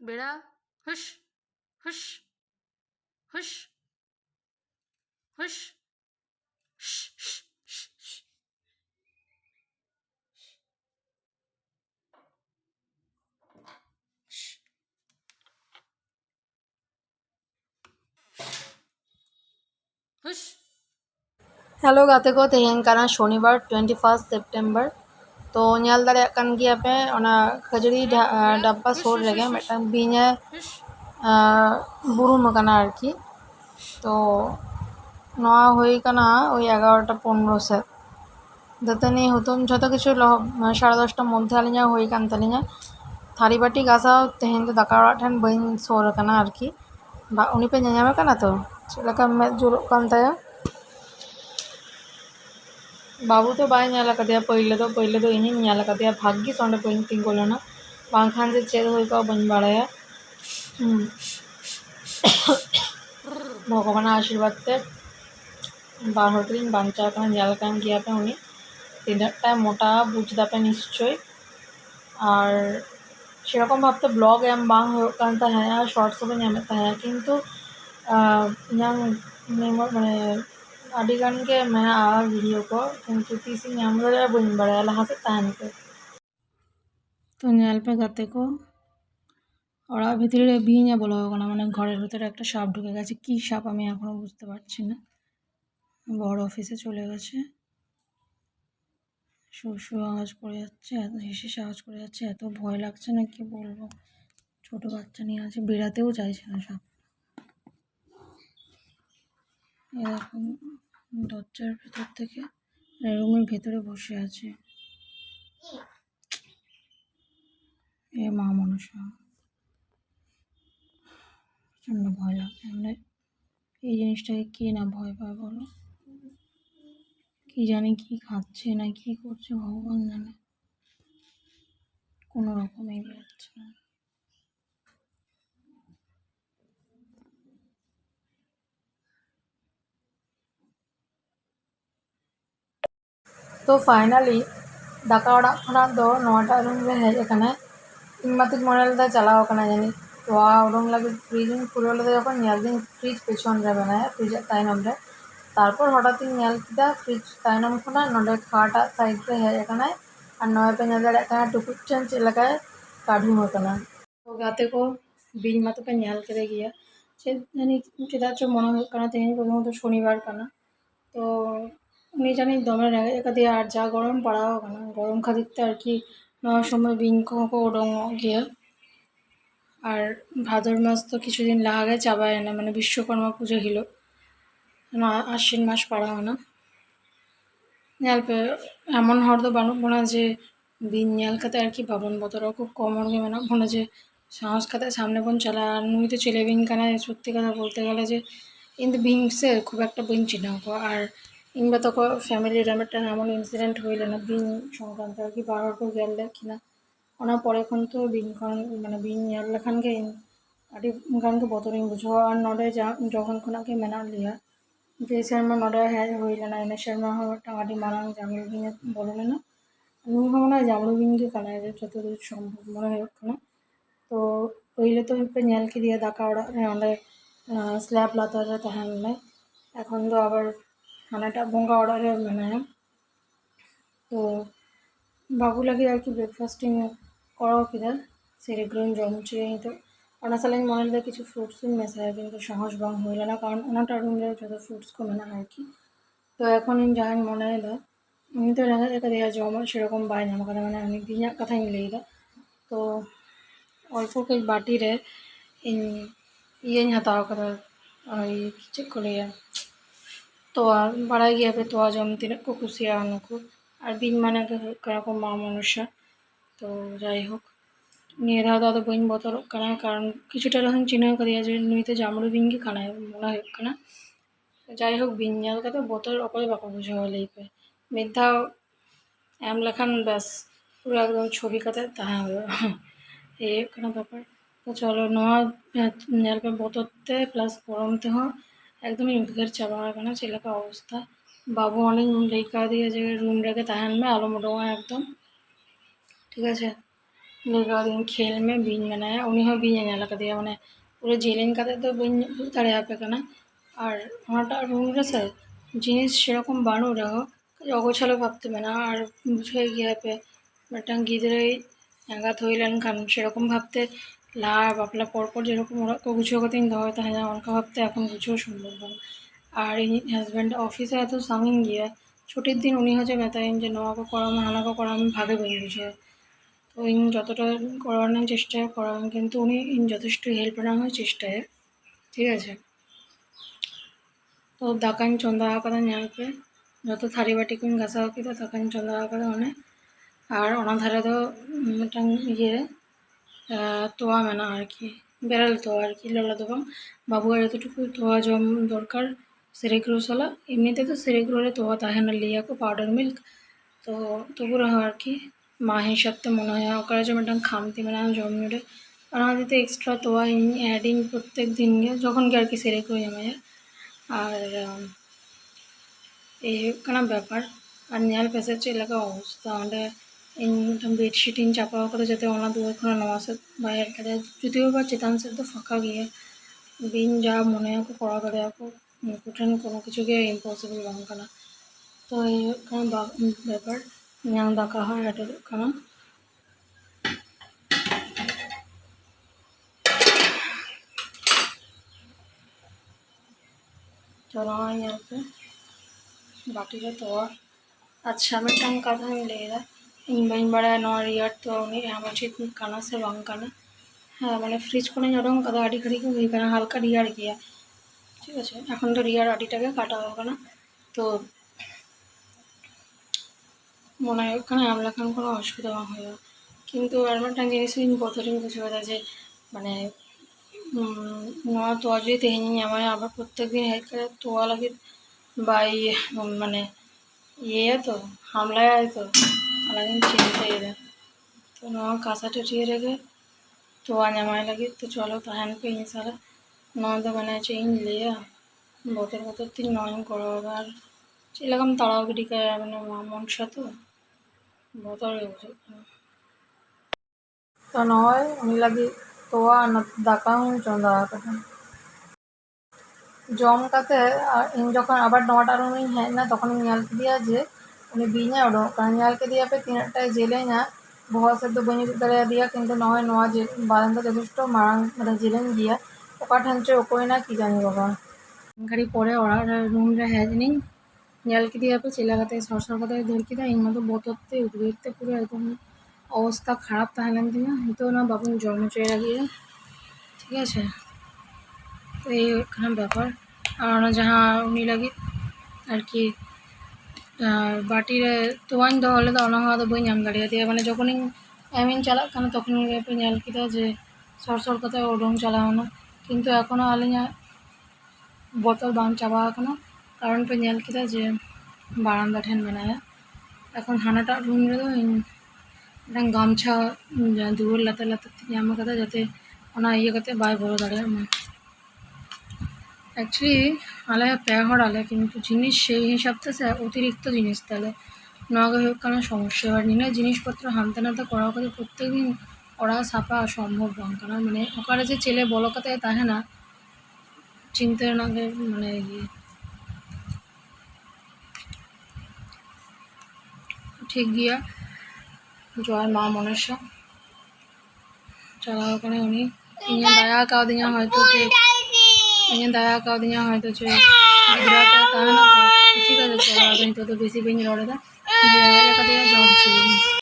বেড়া হুস হুস হুস হুস হ্যালো গাতে গো তেহেঙ্কানা শনিবার টোয়েন্টি ফার্স্ট সেপ্টেম্বর ᱛᱚ ᱧᱮᱞ ᱫᱟᱲᱮᱭᱟᱜ ᱠᱟᱱ ᱜᱮᱭᱟᱯᱮ ᱚᱱᱟ ᱠᱷᱟᱹᱡᱟᱹᱲᱤ ᱰᱟᱵᱵᱟ ᱥᱩᱨ ᱨᱮᱜᱮ ᱢᱤᱫᱴᱟᱝ ᱵᱤᱧᱮ ᱵᱩᱨᱩᱢ ᱟᱠᱟᱱᱟ ᱟᱨᱠᱤ ᱛᱚ ᱱᱚᱣᱟ ᱦᱩᱭ ᱟᱠᱟᱱᱟ ᱳᱭ ᱮᱜᱟᱨᱚᱴᱟ ᱯᱚᱱᱨᱚ ᱥᱮᱫ ᱫᱟᱹᱛᱟᱹᱱᱤ ᱦᱩᱛᱩᱢ ᱡᱷᱚᱛᱚ ᱠᱤᱪᱷᱩ ᱥᱟᱲᱮ ᱫᱚᱥᱴᱟ ᱢᱚᱫᱽᱫᱷᱮ ᱟᱹᱞᱤᱧᱟᱜ ᱦᱩᱭ ᱟᱠᱟᱱ ᱛᱟᱹᱞᱤᱧᱟ ᱛᱷᱟᱹᱨᱤ ᱵᱟᱹᱴᱤ ᱜᱟᱥᱟᱣ ᱛᱮᱦᱮᱧ ᱫᱚ ᱫᱟᱠᱟ ᱚᱲᱟᱜ ᱴᱷᱮᱱ ᱵᱟᱹᱧ ᱥᱩᱨ ᱟᱠᱟᱱᱟ ᱟᱨᱠᱤ ᱵᱟ ᱩᱱᱤ ᱯᱮ ᱧᱮᱧᱟᱢᱮ ᱠᱟᱱᱟ ᱛᱚ ᱪᱮᱫ ᱞᱮᱠᱟ ᱢᱮᱫ ᱡᱩᱞᱚᱜ ᱠᱟᱱ ᱛᱟᱭᱟ ಬಾಬು ತೋ ಬಾಯಿ ನ್ಯಾಲಕದೆಯ ಪೊಯ್ಲದೋ ಪೊಯ್ಲದೋ ಇನ್ನೇನು ನ್ಯಾಲಕದೆಯ ಭಾಗ್ಗಿ ಸೊಂಡ ಪೊಯ್ನ್ ತಿಂಗೊಳ್ಳೋಣ ಬಾಂಖಾನ್ ಜೆ ಚೇದ ಹೋಯ್ಕೋ ಬಂದು ಬಾಳಯ ভগবানের আশীর্বাদে বারোটিন বাঞ্চাকান জালকান গিয়াপে উনি তিনটা মোটা বুঝদাপে নিশ্চয়। আর সেরকম ভাবতে ব্লগ এম বাং কান তা হ্যাঁ শর্টস হবে নেমে তা হ্যাঁ কিন্তু মানে अलीगढ़ के मैं आवा वीडियो को, क्योंकि तीसरी हमलोग बुन बड़े হাসে हाथ तहन पे পে গাতে কো ওরা ভিতরে ভিঙে বলা হোক না মানে ঘরের ভিতরে একটা সাপ ঢুকে গেছে কি সাপ আমি এখনও বুঝতে পারছি না বড় অফিসে চলে গেছে শু শু আওয়াজ করে যাচ্ছে এত হেসে আওয়াজ করে যাচ্ছে এত ভয় লাগছে না কি বলব ছোট বাচ্চা নিয়ে আছে বেড়াতেও চাইছে না সাপ এরকম দরজার ভেতর থেকে রুমের ভেতরে বসে আছে। এ মা মনসা। প্রচণ্ড ভয় লাগে মানে এই জিনিসটাকে কে না ভয় পায় বলো? কি জানি কি খাচ্ছে না কি করছে ভগবান জানে। কোনো রকমই বেরোচ্ছে না। তো ᱯᱷᱟᱭᱱᱟᱞᱤ ᱫᱟᱠᱟ ᱚᱲᱟᱜ ᱠᱷᱚᱱᱟᱜ ᱫᱚ ᱱᱚᱣᱟᱴᱟᱜ ᱨᱩᱢ ᱨᱮ ᱦᱮᱡ ᱟᱠᱟᱱᱟᱭ ᱤᱧ ᱢᱟᱛᱚᱧ ᱢᱚᱱᱮ ᱞᱮᱫᱟ ᱪᱟᱞᱟᱣ ᱟᱠᱟᱱᱟᱭ ᱡᱟᱹᱱᱤᱡ ᱛᱚ ᱩᱰᱩᱝ ᱞᱟᱹᱜᱤᱫ ᱯᱷᱨᱤᱡᱽ ᱤᱧ ᱠᱷᱩᱞᱟᱹᱣ ᱞᱮᱫᱟ ᱡᱚᱠᱷᱚᱱ ᱧᱮᱞ ᱫᱟᱹᱧ ᱯᱷᱨᱤᱡᱽ ᱯᱮᱪᱷᱚᱱ ᱨᱮ ᱢᱮᱱᱟᱭᱟ ᱯᱷᱨᱤᱡᱟᱜ ᱛᱟᱭᱱᱚᱢ ᱨᱮ ᱛᱟᱨᱯᱚᱨ ᱦᱚᱴᱟᱛ ᱤᱧ ᱧᱮᱞ ᱠᱮᱫᱟ ᱯᱷᱨᱤᱡᱽ ᱛᱟᱭᱱᱚᱢ ᱠᱷᱚᱱᱟᱜ ᱱᱚᱰᱮ ᱠᱷᱟᱴᱟᱜ ᱥᱟᱭᱤᱰ ᱨᱮ ᱦᱮᱡ ᱟᱠᱟᱱᱟᱭ ᱟᱨ ᱱᱚᱣᱟ ᱯᱮ ᱧᱮᱞ ᱫᱟᱲᱮᱭᱟᱜ ᱠᱟᱱᱟ ᱴᱩᱠᱩᱡ ᱴᱷᱮᱱ ᱪᱮᱫ ᱞᱮᱠᱟᱭ ᱠᱟᱹᱰᱷᱩᱢ ᱟᱠᱟᱱᱟ ᱛᱚ ᱜᱟᱛᱮ ᱠᱚ ᱵᱤᱧ ᱢᱟᱛᱚᱯᱮ ᱧᱮᱞ ᱠᱮᱫᱮ ᱜᱮᱭᱟ ᱪᱮᱫ ᱡᱟᱹᱱᱤ ᱪᱮᱫᱟᱜ ᱪᱚ ᱢᱚᱱᱮ ᱦᱩᱭᱩᱜ ᱠᱟᱱᱟ ᱛᱮᱦᱮᱧ ᱯᱨᱚᱛᱷᱚᱢᱚᱛᱚ ᱥᱚᱱᱤᱵᱟᱨ ᱠᱟᱱᱟ ᱛᱚ উনি জানি দমের একা দিয়ে আর যা গরম পড়া না। গরম খাদিতে আর কি সময় বিঙ্ক গিয়ে। আর ভাদর মাস তো কিছুদিন লাগে চাবায় না মানে বিশ্বকর্মা পুজো হিল। আশ্বিন মাস পাড়া হয় না। গল্পে এমন হর তো বানু বোনা যে বিন ঝালকাতে আর কি বাবন বতরাও খুব কম অর্গে মানে বোনা যে সাহস খাতে সামনে বোন চালা, আর নুই তো ছেলে বিন সত্যি কথা বলতে গেলে যে, কিন্তু বিংসে খুব একটা বিন চিনাও আর কিংবা তখন ফ্যামিলি একটা এমন ইনসিডেন্ট হইলে না, বিন সংক্রান্ত আর কি বারবার করে গেল কিনা। ওনার পরে এখন তো বিন খান মানে বিন গেল খানকে আটি গানকে বতরিং বুঝো। আর নডে যা যখন খোনাকে মেনা লিয়া, যে শর্মা নডে হ্যাঁ হইল না, এনে শর্মা হওয়ারটা আটি মানাং জামরু বিনে বললে না। আমি ভাবো না, জামরু বিনকে কানায় যতদূর সম্ভব মনে হয় ওখানে তো হইলে তো নেলকে দিয়ে দাকা ওরা অনেক মানে, স্ল্যাব লাতারে তাহলে এখন তো আবার खाना भोंगा ऑर्डर है बनाया तो बाबू लगे और कि ब्रेकफास्टिंग করাও কিদার সেরেগ্রন জমচে তো। অনাসালাইন মনালদের কিছু ফ্রুটসই মেশায়, কিন্তু সাহস বং হইল না, কারণ ওনাটা রুমে যত ফ্রুটস কমে না আর কি। তো এখন যাহান মনে দা আমি তো দেখা দেখা দেখা জমা মানে সেরকম বাই না কথা মানে অনেক দিন কথাই মিলেই দা। তো অল্প কয়েক বাটিরে ইন ইয়েই হাতাও কথা ওই ইয়ে চেক করে তোয়া ભરાઈ ગયા આપણે તોઆ જમતી ને ખુશી આવવાનું আর বিন মানে কেরকম মা মনসা তো যাই হোক। নিয়ে দাও দাদা বইন বতর কানা কারণ কিছুটা রকম চিহ্ন করিয়া যে নুইতে জামড়ু বিনকে কানায়, মনে হয় কানা। যাই হোক, বিন জাল কাতে বোতল অপরে বাপা বুঝে হলেই পায় মিথ্যা এম লেখান ব্যাস, পুরো একদম ছবি কাতে তাহা হলো। এই কানা ব্যাপার। তো চলো, নয় বোতলতে প্লাস গরমতে হোক একদমই উদ্ঘার চাপা পায়খানা ছেলেকে অবস্থা। বাবু অনেক রেখা দিয়েছে রুম রেখে তাহানবে আলো মোটোয়া একদম। ঠিক আছে? লেখা দিন খেলমে বিন বানায়। উনি হয় বিন এলাকা দিয়ে মানে পুরো জেলেন কাতে তো বিন তাড়ে আপে কেনা? আর ওনাটা রুমটা স্যার, জিনিস সেরকম বানো রাখো অগোছালো ভাবতে না। আর বুঝে গিয়ে আপে বাট গিদরে একা হইলেন কারণ সেরকম ভাবতে লাভ আপনার পরপর যেরকম ওরা গুছিয়ে দawata hai unka hafta এখন গুছিয়েও সম্ভব হয় আর ইনি হাজব্যান্ড অফিসে এত সামিং গিয়া, ছুটির দিন উনি হচ্ছে বেতাইন যে নওয়াকে করাম হানাকে করাম ভাগে বই বুঝে তো ইনি যতটা করানোর চেষ্টা করান, কিন্তু উনি ইন যথেষ্ট হেল্প করানোর চেষ্টায়, ঠিক আছে? তো দাকান চন্দা হাকাদা ন্যাংপে যত থারি বাটি কুন গাছা হাকিদা দাকান চন্দা হাকাদা অনে, আর অনাধারে তো ইয়ে తోవా ఆడికి బెరలు తోవ ఆడికి ఇళ్ళ తోవం బాబుగారు এতটুকু తోవా জম দরকার সেরেগ্রো সলা এমনিতে তো সেরেগ্রোরে তোয়া তাহে না, লিয়াকো পাউডার মিল্ক তো তবু রহ আর কি মা হিসাবতে মনে হয়, ওকার জন্য একটা খামতি মানে জমনুরে আর আমাদের তো এক্সট্রা তোয়া অ্যাডিং প্রত্যেক দিন যখন আর কি সেরেগ্রো আমায় আর এই কারণ ব্যাপার। আর নেয়াল পেশাচ্ছে এলাকা অবস্থা আমাদের ಬೆಡ್ಶೀಟ್ ಹಿಂಗೆ ಚಪಾಕೋದ್ರ ಜೊತೆ ಒಣದು ಹೋಗ್ಕೊಂಡು ನವಾಸದ ಬಾಯಿ ಹಾಕಿದೆ ಜೊತೆ ಒಬ್ಬ ಚಿತಾನ್ಸದ್ದು ಫಕ್ಕಾಗಿಯೇ বিন যা মনে হোক করা গেলে কঠিন কোনো কিছুকে ইম্পসিবল বাঙ্কা না। তো এই কারণ ব্যাপার ডাকা হয় এটার কারণ চলো হয় বাটিটা তো আর আচ্ছা আমি টান কাঁধা আমি লেগে যায় ఇంబెంబడ ఇయర్తో ఆమె కానా సే వంగ్ కానా মানে ফ্রিজ করে ওরকম কাদা আটি কাটিকে হয়ে কেনা হালকা রিয়ার গিয়া ঠিক আছে? এখন তো রিয়ার আটিটাকে কাটা হবে না। তো মনে হয় ওখানে আমলা খান কোনো অসুবিধা হয়ে কিন্তু আর একটা জিনিসই কথাটি বুঝে কথা যে মানে নয়া তোয়া যদি তেহিনি আমার আবার প্রত্যেক দিন হেয়ার তোয়া লাগে বা মানে ইয়ে তো, হামলায় তো అలాగే చేంజ్ అయ్యేది సో నా కాసాట టీరేగే तो आने हमारे लगे तो चलो तहन पे ये सारा नॉन तो मैंने चेंज लिया बोतल बोतल तीन नॉन करो আর সেরকম তাড়াতাড়ি করে মানে মনসা তো বোতল তো নয় উনি লাগে তোয়া, না দাকাও চন্দা কথা। জম কাতে যখন আবার নটার উনি হ্যাঁ না, তখন আমি আলতে দিয়া যে ᱵᱤᱧᱮ ᱚᱰᱚᱠ ᱟᱠᱟᱱᱟ ᱧᱮᱞ ᱠᱮᱫᱮᱭᱟᱯᱮ ᱛᱤᱱᱟᱹᱜ ᱴᱟᱭ ᱡᱮᱞᱮᱧᱟ ᱵᱚᱦᱚᱜ ᱥᱮᱫ ᱫᱚ ᱵᱟᱹᱧ ᱩᱫᱩᱜ ᱫᱟᱲᱮᱭᱟᱫᱮᱭᱟ ᱠᱤᱱᱛᱩ ᱱᱚᱜᱼᱚᱭ ᱱᱚᱣᱟ ᱵᱟᱨᱮᱱ ᱫᱚ ᱡᱚᱛᱷᱮᱥᱴᱚ ᱢᱟᱨᱟᱝ ᱢᱟᱱᱮ ᱡᱮᱞᱮᱧ ᱜᱮᱭᱟ ᱚᱠᱟ ᱴᱷᱮᱱ ᱪᱚ ᱚᱠᱚᱭᱮᱱᱟ ᱠᱤ ᱡᱟᱹᱱᱤ ᱵᱟᱵᱟ ᱜᱷᱟᱹᱲᱤ ᱯᱚᱨᱮ ᱚᱲᱟᱜ ᱨᱮ ᱨᱩᱢ ᱨᱮ ᱦᱮᱡ ᱮᱱᱟᱹᱧ ᱧᱮᱞ ᱠᱮᱫᱮᱭᱟᱯᱮ ᱪᱮᱫ ᱞᱮᱠᱟ ᱠᱟᱛᱮ ᱥᱚᱨᱥᱚᱨ ᱠᱟᱛᱮᱭ ᱫᱟᱹᱲ ᱠᱮᱫᱟ ᱤᱧ ᱢᱟᱛᱚ ᱵᱚᱛᱚᱨ ᱛᱮ ᱩᱫᱽᱜᱟᱹᱨ ᱛᱮ ᱯᱩᱨᱟᱹ ᱮᱠᱫᱚᱢ অবস্থা খারাপ তাহলে লেন তিনা নিতোও না বাবুন জল মেচয়ে লাগিয়ে ঠিক আছে তো এইখানে ব্যাপার আর ওনা যাহা উনি লাগে আর কি ᱵᱟᱴᱤ ᱨᱮ ᱛᱚᱣᱟᱧ ᱫᱚᱦᱚ ᱞᱮᱫᱟ ᱚᱱᱟ ᱦᱚᱸ ᱟᱫᱚ ᱵᱟᱹᱧ ᱮᱢ ᱫᱟᱲᱮᱭᱟᱫᱮᱭᱟ ᱢᱟᱱᱮ ᱡᱚᱠᱷᱚᱱᱤᱧ ᱮᱢᱤᱧ ᱪᱟᱞᱟᱜ ᱠᱟᱱᱟ ᱛᱚᱠᱷᱚᱱ ᱜᱮᱯᱮ ᱧᱮᱞ ᱠᱮᱫᱟ ᱡᱮ ᱥᱚᱨ ᱥᱚᱨ ᱠᱟᱛᱮ ᱩᱰᱩᱝ ᱪᱟᱞᱟᱣᱱᱟ ᱠᱤᱱᱛᱩ ᱮᱠᱷᱚᱱᱚ ᱟᱹᱞᱤᱧᱟᱜ ᱵᱚᱛᱚᱞ ᱵᱟᱝ ᱪᱟᱵᱟ ᱟᱠᱟᱱᱟ কারণ পে ᱧᱮᱞ ᱠᱮᱫᱟ ᱡᱮ বারান্দা ᱴᱷᱮᱱ ᱢᱮᱱᱟᱭᱟ এখন হানাটাᱜ রুম ᱨᱮᱫᱚ ᱤᱧ ᱢᱤᱫᱴᱟᱝ ᱜᱟᱢᱪᱷᱟ ᱫᱩᱣᱟᱹᱨ ᱞᱟᱛᱟᱨ ᱞᱟᱛᱟᱨ ᱛᱮᱧ ᱮᱢ ᱟᱠᱟᱫᱟ ᱡᱟᱛᱮ ᱚᱱᱟ ᱤᱭᱟᱹ ᱠᱟᱛᱮ ᱵᱟᱭ ᱵᱚᱞᱚ ᱫᱟᱲᱮᱭᱟᱜ ᱢᱟ অ্যাকচুয়ালি আলাদা ব্যবহার আলাদা কিন্তু জিনিস সেই হিসাব হিসাবটা অতিরিক্ত জিনিস তাহলে নগা হোক কেন সমস্যা হয় নিনা জিনিসপত্র হানতে নাতে করা করে প্রত্যেকদিন করা ছাপা সম্ভব হন কারণ মানে ওখানে যে ছেলে বলো কথায় তাহে না চিনতে নাগে মানে ইয়ে। ঠিক গিয়া জয় মা মনসা চলা ওখানে উনি দায়া কাউ দিনা হয়তো যে ᱤᱧᱟᱹᱜ ᱫᱟᱭᱟ ᱠᱟᱣᱫᱤᱧᱟ ᱦᱚᱭᱛᱚ ᱪᱮ ᱜᱤᱫᱽᱨᱟᱹ ᱛᱮ ᱛᱟᱦᱮᱱᱟ ᱛᱚ ᱴᱷᱤᱠ ᱟᱪᱷᱮ ᱪᱚᱞᱚ ᱟᱫᱚ ᱱᱤᱛᱚᱜ ᱫᱚ ᱵᱮᱥᱤ ᱵᱟᱹᱧ ᱨᱚᱲ ᱮᱫᱟ ᱡᱚᱢ ᱦᱚᱪᱚ